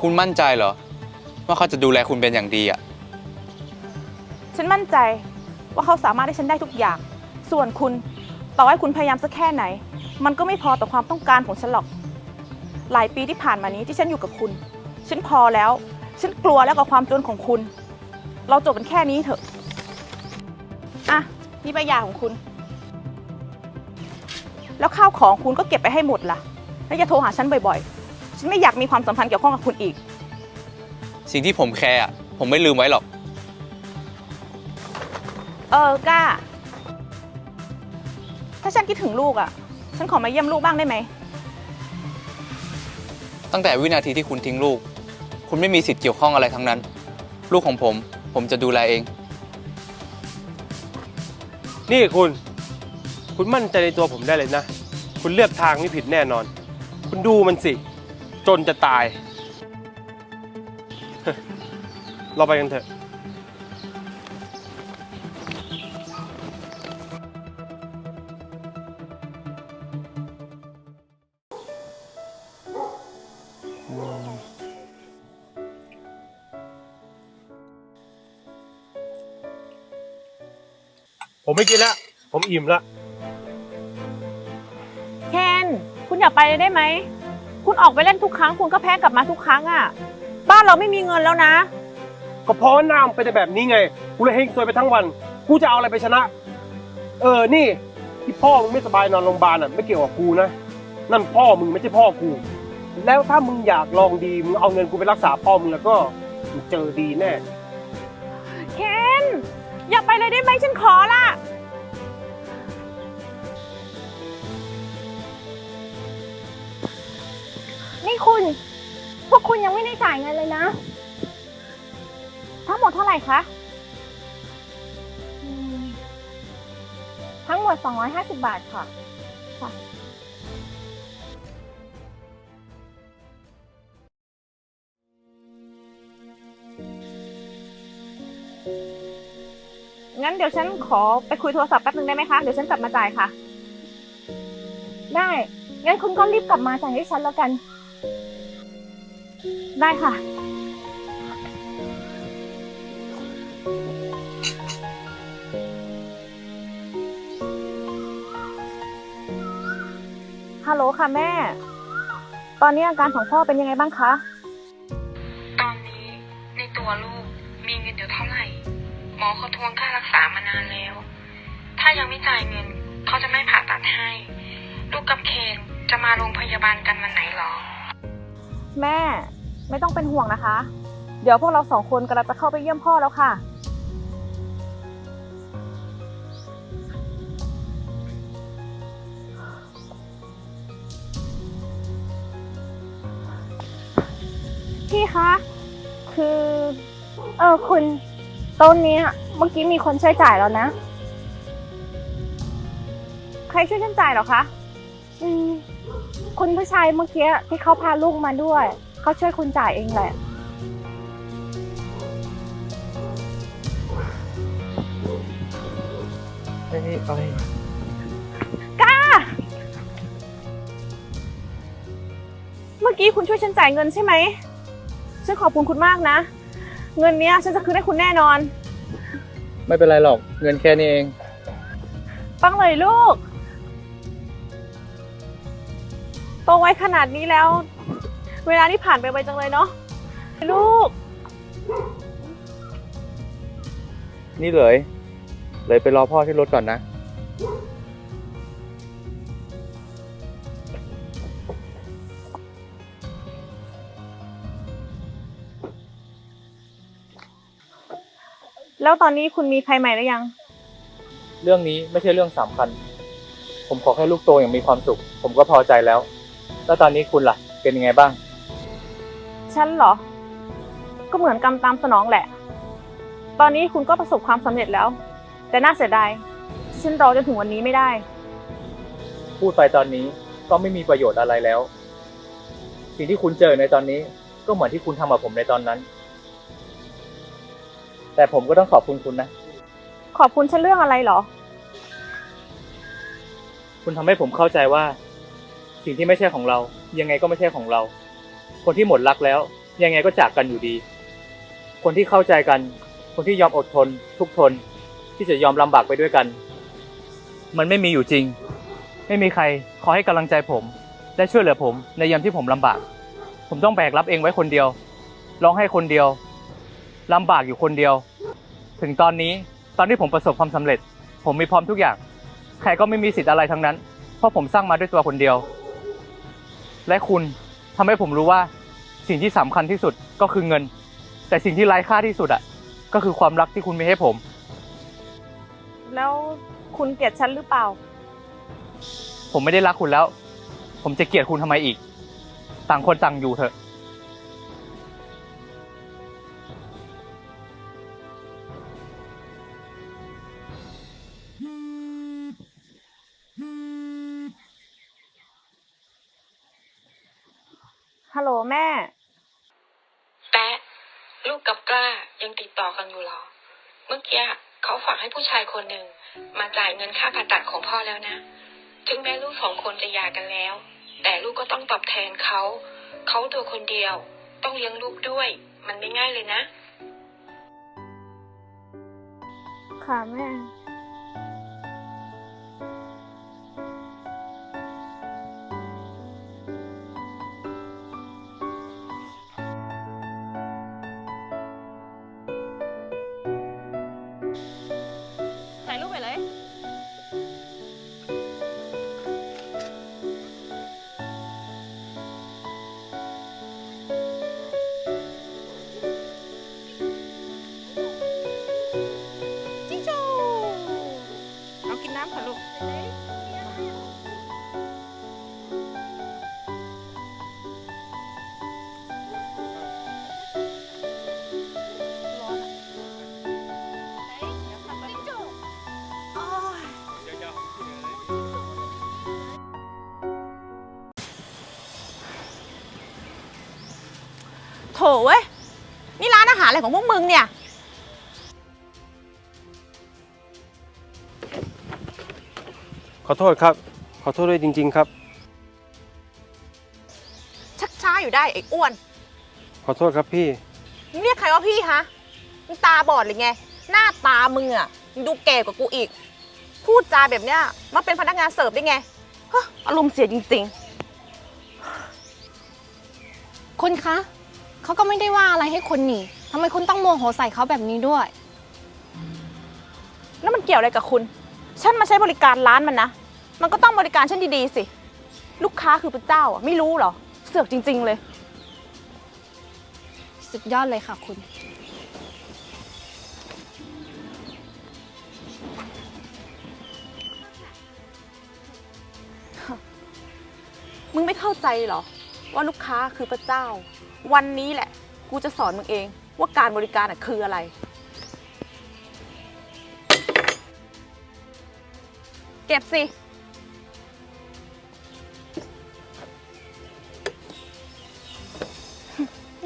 คุณมั่นใจเหรอ ว่าเขาจะดูแลคุณเป็นอย่างดีอะฉันมั่นใจว่าเขาสามารถให้ฉันได้ทุกอย่าง ส่วนคุณต่อให้คุณพยายามสักแค่ไหน มันก็ไม่พอต่อความต้องการของฉันหรอก หลายปีที่ผ่านมานี้ที่ฉันอยู่กับคุณ ฉันพอแล้ว ฉันกลัวแล้วกับความจนของคุณ เราจบกันแค่นี้เถอะ อะ นี่ใบหย่าของคุณ แล้วข้าวของคุณก็เก็บไปให้หมดล่ะ แล้วอย่าโทรหาฉันบ่อยๆ ฉันไม่อยากมีความสัมพันธ์เกี่ยวข้องกับคุณอีก สิ่งที่ผมแคร์อะผมไม่ลืมไว้หรอก เออกล้า ถ้าฉันคิดถึงลูกอะฉันขอมาเยี่ยมลูกบ้างได้ไหม ตั้งแต่วินาทีที่คุณทิ้งลูก คุณไม่มีสิทธิ์เกี่ยวข้องอะไรทั้งนั้น ลูกของผม ผมจะดูแลเอง นี่คุณ คุณมั่นใจในตัวผมได้เลยนะ คุณเลือกทางไม่ผิดแน่นอน คุณดูมันสิ จนจะตาย เราไปกันเถอะ ผมไม่กินแล้วผมอิ่มแล้วเคน คุณอย่าไปเลยได้ไหม คุณออกไปเล่นทุกครั้ง คุณก็แพ้กลับมาทุกครั้งอะ บ้านเราไม่มีเงินแล้วนะ ก็เพราะว่าหน้ามันเป็นแบบนี้ไง กูเลยเฮงซวยไปทั้งวัน กูจะเอาอะไรไปชนะ เออ นี่ที่พ่อมึงไม่สบายนอนโรงพยาบาลอะไม่เกี่ยวกับกูนะ นั่นพ่อมึงไม่ใช่พ่อกู แล้วถ้ามึงอยากลองดี มึงเอาเงินกูไปรักษาพ่อมึงแล้วก็มึงเจอดีแน่ เคน อย่าไปเลยได้ไหมฉันขอละ นี่คุณ พวกคุณยังไม่ได้จ่ายเงินเลยนะ ทั้งหมดเท่าไหร่คะอืมทั้งหมด 250 บาทค่ะ งั้นเดี๋ยวฉันขอไปคุยโทรศัพท์แป๊บนึงได้ไหมคะ เดี๋ยวฉันกลับมาจ่ายค่ะ ได้ งั้นคุณก็รีบกลับมาจ่ายให้ฉันแล้วกัน ได้ค่ะ ฮัลโหลค่ะแม่ ตอนนี้อาการของพ่อเป็นยังไงบ้างคะ ตอนนี้ในตัวลูกมีเงินอยู่เท่าไหร่ หมอเขาทวงค่ารักษามานานแล้ว ถ้ายังไม่จ่ายเงิน เขาจะไม่ผ่าตัดให้ ลูกกับเคนจะมาโรงพยาบาลกันวันไหนหรอ แม่ ไม่ต้องเป็นห่วงนะคะ เดี๋ยวพวกเราสองคนกำลังจะเข้าไปเยี่ยมพ่อแล้วค่ะ พี่คะ คือ เออคุณต้นเนี้ยเมื่อกี้มีคนช่วยจ่ายแล้วนะ ใครช่วยฉันจ่ายเหรอคะ อืม คุณผู้ชายเมื่อกี้ที่เขาพาลูกมาด้วย เขาช่วยคุณจ่ายเองแหละเมื่อกี้คุณช่วยฉันจ่ายเงินใช่ไหม ฉันขอบคุณคุณมากนะ เงินเนี้ยฉันจะคืนให้คุณแน่นอน ไม่เป็นไรหรอก เงินแค่นี้เอง ปังเลยลูก โตไว้ขนาดนี้แล้ว เวลาที่ผ่านไปไวจังเลยเนาะลูก นี่เลย เลยไปรอพ่อที่รถก่อนนะ แล้วตอนนี้คุณมีใครใหม่หรือยัง เรื่องนี้ไม่ใช่เรื่องสำคัญ ผมขอแค่ลูกโตอย่างมีความสุข ผมก็พอใจแล้ว แล้วตอนนี้คุณล่ะ เป็นยังไงบ้าง ฉันเหรอ ก็เหมือนกรรมตามสนองแหละ ตอนนี้คุณก็ประสบความสำเร็จแล้ว แต่น่าเสียดายที่ฉันรอจนถึงวันนี้ไม่ได้ พูดไปตอนนี้ก็ไม่มีประโยชน์อะไรแล้ว สิ่งที่คุณเจอในตอนนี้ก็เหมือนที่คุณทำกับผมในตอนนั้น แต่ผมก็ต้องขอบคุณคุณนะ ขอบคุณฉันเรื่องอะไรเหรอ คุณทำให้ผมเข้าใจว่า สิ่งที่ไม่ใช่ของเรา ยังไงก็ไม่ใช่ของเรา คนที่หมดรักแล้ว ยังไงก็จากกันอยู่ดี คนที่เข้าใจกัน คนที่ยอมอดทน ทุกทน ที่จะยอมลำบากไปด้วยกัน มันไม่มีอยู่จริง ไม่มีใครขอให้กำลังใจผม และช่วยเหลือผมในยามที่ผมลำบาก ผมต้องแบกรับเองไว้คนเดียวร้องให้คนเดียวลำบากอยู่คนเดียว ถึงตอนนี้ตอนที่ผมประสบความสำเร็จ ผมมีพร้อมทุกอย่าง ใครก็ไม่มีสิทธิ์อะไรทั้งนั้น เพราะผมสร้างมาด้วยตัวคนเดียว และคุณทำให้ผมรู้ว่าสิ่งที่สำคัญที่สุดก็คือเงิน แต่สิ่งที่ไร้ค่าที่สุดอะ ก็คือความรักที่คุณมีให้ผม แล้วคุณเกลียดฉันหรือเปล่า ผมไม่ได้รักคุณแล้ว ผมจะเกลียดคุณทำไมอีก ต่างคนต่างอยู่เถอะ เขาฝากให้ผู้ชายคนหนึ่งมาจ่ายเงินค่าผ่าตัดของพ่อแล้วนะ ถึงแม้ลูกสองคนจะหย่ากันแล้ว แต่ลูกก็ต้องตอบแทนเขา เขาตัวคนเดียว ต้องเลี้ยงลูกด้วย มันไม่ง่ายเลยนะ ค่ะแม่ เว้ย นี่ร้านอาหารอะไรของพวกมึงเนี่ย ขอโทษครับ ขอโทษด้วยจริง ๆ ครับ ชักช้าอยู่ได้ไอ้อ้วน ขอโทษครับพี่ มึงเรียกใครว่าพี่ฮะ มึงตาบอดหรือไง หน้าตามึงอะมึงดูแก่กว่ากูอีก พูดจาแบบเนี้ยมาเป็นพนักงานเสิร์ฟได้ไงฮะอารมณ์เสียจริงคุณคะ เขาก็ไม่ได้ว่าอะไรให้คุณนี่ทำไมคุณต้องโมโหใส่เขาแบบนี้ด้วยๆแล้วมันเกี่ยวอะไรกับคุณ ฉันมาใช้บริการร้านมันนะ มันก็ต้องบริการฉันดีๆสิ ลูกค้าคือพระเจ้าอะไม่รู้เหรอ เสือกจริง ๆ เลย สุดยอดเลยค่ะคุณ มึงไม่เข้าใจเหรอ ว่าลูกค้าคือพระเจ้า วันนี้แหละ กูจะสอนมึงเอง ว่าการบริการอะคืออะไร เก็บสิ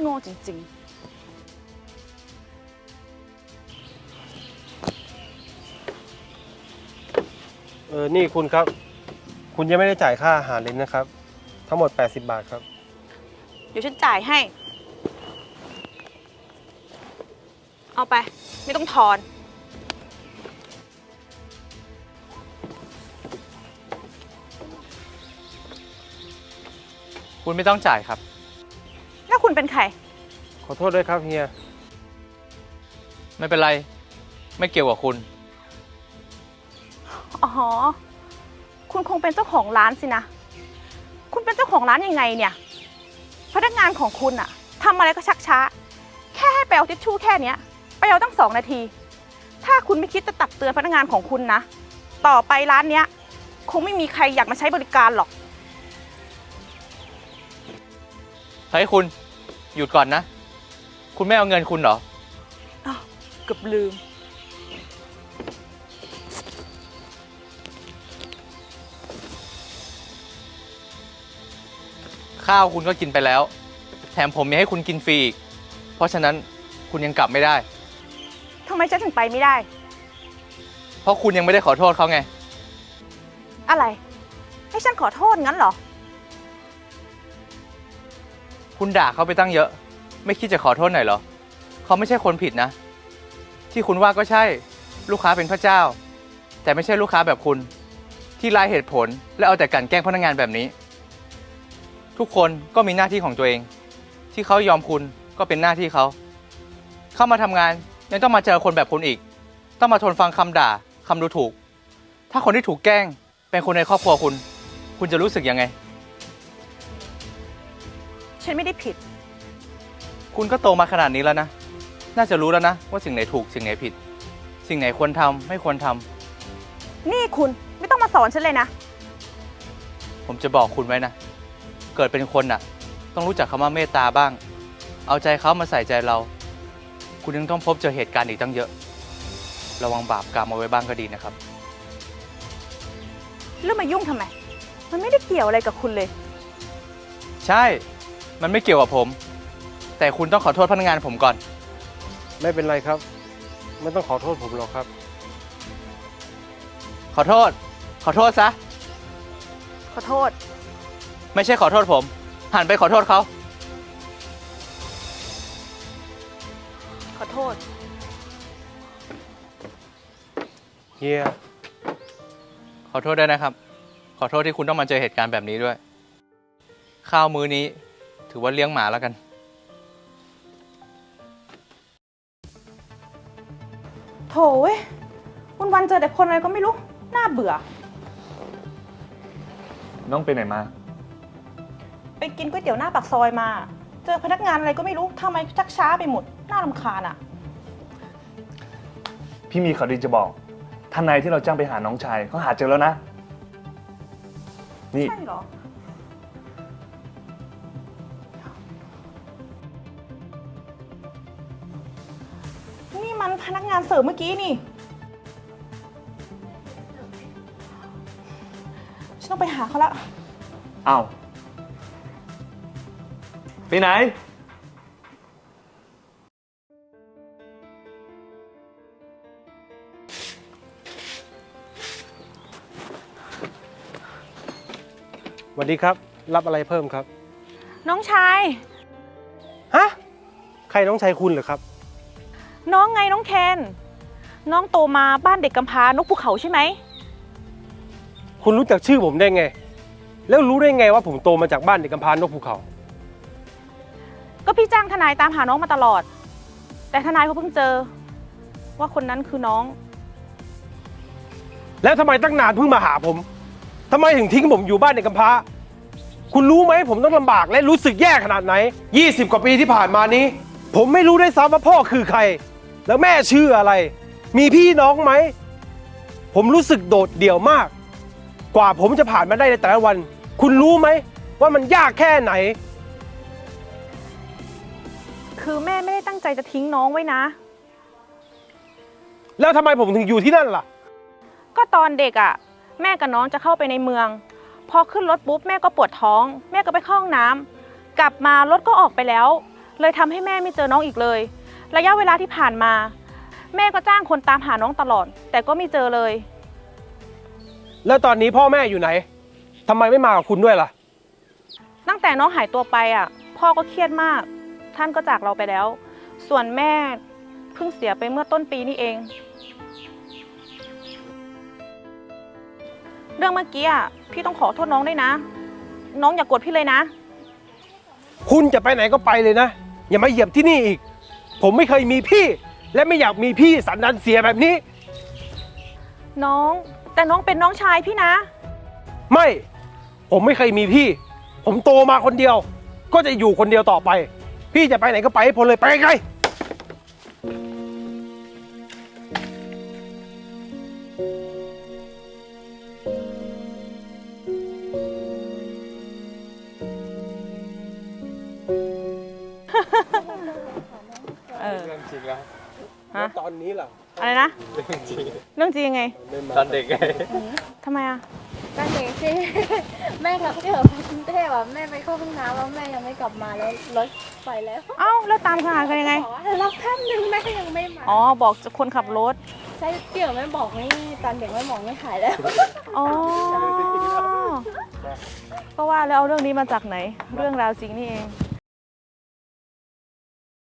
โง่จริงๆ เออ นี่คุณครับ คุณยังไม่ได้จ่ายค่าอาหารเลยนะครับ ทั้งหมด 80 บาทครับ เดี๋ยวฉันจ่ายให้ เอาไป ไม่ต้องทอน คุณไม่ต้องจ่ายครับ แล้วคุณเป็นใคร ขอโทษด้วยครับเฮีย ไม่เป็นไร ไม่เกี่ยวกับคุณ อ๋อ คุณคงเป็นเจ้าของร้านสินะ คุณเป็นเจ้าของร้านยังไงเนี่ย พนักงานของคุณอะทำอะไรก็ชักช้า แค่ให้ไปเอาทิชชู่แค่เนี้ย ไปเอาตั้งสองนาที ถ้าคุณไม่คิดจะตักเตือนพนักงานของคุณนะ ต่อไปร้านเนี้ย คงไม่มีใครอยากมาใช้บริการหรอก เฮ้ยคุณหยุดก่อนนะ คุณไม่เอาเงินคุณเหรออ้าวเกือบลืม ข้าวคุณก็กินไปแล้ว แถมผมมีให้คุณกินฟรีอีก เพราะฉะนั้นคุณยังกลับไม่ได้ ทำไมฉันถึงไปไม่ได้ เพราะคุณยังไม่ได้ขอโทษเขาไง อะไร ให้ฉันขอโทษงั้นเหรอ คุณด่าเขาไปตั้งเยอะ ไม่คิดจะขอโทษหน่อยเหรอ เขาไม่ใช่คนผิดนะ ที่คุณว่าก็ใช่ ลูกค้าเป็นพระเจ้า แต่ไม่ใช่ลูกค้าแบบคุณ ที่ไร้เหตุผลและเอาแต่กลันแกล้งพนักงานแบบนี้ ทุกคนก็มีหน้าที่ของตัวเอง ที่เขายอมคุณก็เป็นหน้าที่เขา เข้ามาทำงานยังต้องมาเจอคนแบบคุณอีก ต้องมาทนฟังคำด่าคำดูถูก ถ้าคนที่ถูกแกล้งเป็นคนในครอบครัวคุณ คุณจะรู้สึกยังไง ฉันไม่ได้ผิด คุณก็โตมาขนาดนี้แล้วนะ น่าจะรู้แล้วนะ ว่าสิ่งไหนถูกสิ่งไหนผิด สิ่งไหนควรทำไม่ควรทำนี่คุณไม่ต้องมาสอนฉันเลยนะ ผมจะบอกคุณไว้นะ เกิดเป็นคนน่ะ ต้องรู้จักคำว่าเมตตาบ้าง เอาใจเขามาใส่ใจเรา คุณยังต้องพบเจอเหตุการณ์อีกตั้งเยอะ ระวังบาปกรรมเอาไว้บ้างก็ดีนะครับเรื่องมายุ่งทำไม มันไม่ได้เกี่ยวอะไรกับคุณเลย ใช่ มันไม่เกี่ยวกับผม แต่คุณต้องขอโทษพนักงานผมก่อน ไม่เป็นไรครับ ไม่ต้องขอโทษผมหรอกครับ ขอโทษ ขอโทษซะ ขอโทษ ไม่ใช่ขอโทษผม หันไปขอโทษเขา ขอโทษ เฮียขอโทษด้วยนะครับ ขอโทษที่คุณต้องมาเจอเหตุการณ์แบบนี้ด้วย ข้าวมื้อนี้ ถือว่าเลี้ยงหมาแล้วกัน โถเว้ยวันวันๆเจอแต่คนอะไรก็ไม่รู้ น่าเบื่อ น้องไปไหนมา ไปกินก๋วยเตี๋ยวหน้าปากซอยมา เจอพนักงานอะไรก็ไม่รู้ทำไมชักช้าไปหมดน่ารำคาญอะ พี่มีข่าวดีจะบอก ทนายที่เราจ้างไปหาน้องชายเขาหาเจอแล้วนะ นี่ ใช่เหรอ นี่มันพนักงานเสิร์ฟเมื่อกี้นี่ ฉันต้องไปหาเขาละ อ้าว ไปไหนสวัสดีครับ รับอะไรเพิ่มครับ น้องชาย ฮะ ใครน้องชายคุณเหรอครับ น้องไงน้องเคน น้องโตมาบ้านเด็กกำพร้านกภูเขาใช่ไหม คุณรู้จักชื่อผมได้ไง แล้วรู้ได้ไงว่าผมโตมาจากบ้านเด็กกำพร้านกภูเขา ก็พี่จ้างทนายตามหาน้องมาตลอด แต่ทนายเขาเพิ่งเจอ ว่าคนนั้นคือน้อง แล้วทำไมตั้งนานเพิ่งมาหาผมทำไมถึงทิ้งผมอยู่บ้านเด็กกำพร้า คุณรู้ไหมผมต้องลำบากและรู้สึกแย่ขนาดไหน 20 กว่าปีที่ผ่านมานี้ ผมไม่รู้ได้วยซ้ำว่าพ่อคือใคร แล้วแม่ชื่ออะไร มีพี่น้องไหม ผมรู้สึกโดดเดี่ยวมาก กว่าผมจะผ่านมาได้ในแต่ละวัน คุณรู้ไหมว่ามันยากแค่ไหน คือแม่ไม่ได้ตั้งใจจะทิ้งน้องไว้นะ แล้วทำไมผมถึงอยู่ที่นั่นล่ะ ก็ตอนเด็กอะ่ะ แม่กับน้องจะเข้าไปในเมือง พอขึ้นรถปุ๊บแม่ก็ปวดท้อง แม่ก็ไปเข้าห้องน้ำกลับมารถก็ออกไปแล้ว เลยทำให้แม่ไม่เจอน้องอีกเลย ระยะเวลาที่ผ่านมา แม่ก็จ้างคนตามหาน้องตลอด แต่ก็ไม่เจอเลย แล้วตอนนี้พ่อแม่อยู่ไหนทำไมไม่มากับคุณด้วยล่ะ ตั้งแต่น้องหายตัวไปอะ พ่อก็เครียดมาก ท่านก็จากเราไปแล้ว ส่วนแม่เพิ่งเสียไปเมื่อต้นปีนี่เอง เรื่องเมื่อกี้อะพี่ต้องขอโทษน้องด้วยนะ น้องอย่ากโกดพี่เลยนะ คุณจะไปไหนก็ไปเลยนะ อย่ามาเหยียบที่นี่อีก ผมไม่เคยมีพี่ และไม่อยากมีพี่สันดานเสียแบบนี้ น้อง แต่น้องเป็นน้องชายพี่นะ ไม่ ผมไม่เคยมีพี่ ผมโตมาคนเดียว ก็จะอยู่คนเดียวต่อไป พี่จะไปไหนก็ไปให้พ้นเลย ไปไกลๆเออ เรื่องจริงแล้วฮะตอนนี้ล่ะอะไรนะ เรื่องจริงเรื่องจริงยังไง ตอนเด็กไงทำไมอะ ก็เด็กสิแม่กลับเที่ยวกรุงเทพอะแม่ไปเข้าห้องน้ำแล้วแม่ยังไม่กลับมาแล้วรถไปแล้วเอ้าแล้วตามหากันยังไงบอกว่าให้รอแป๊บนึงแม่ยังไม่มาอ๋อบอกคนขับรถใช่เกี่ยวไม่บอกนี่ตอนเด็กไม่บอกไม่ขายแล้วอ๋อก็ว่าแล้วเอาเรื่องนี้มาจากไหน เรื่องราวจริงนี่เอง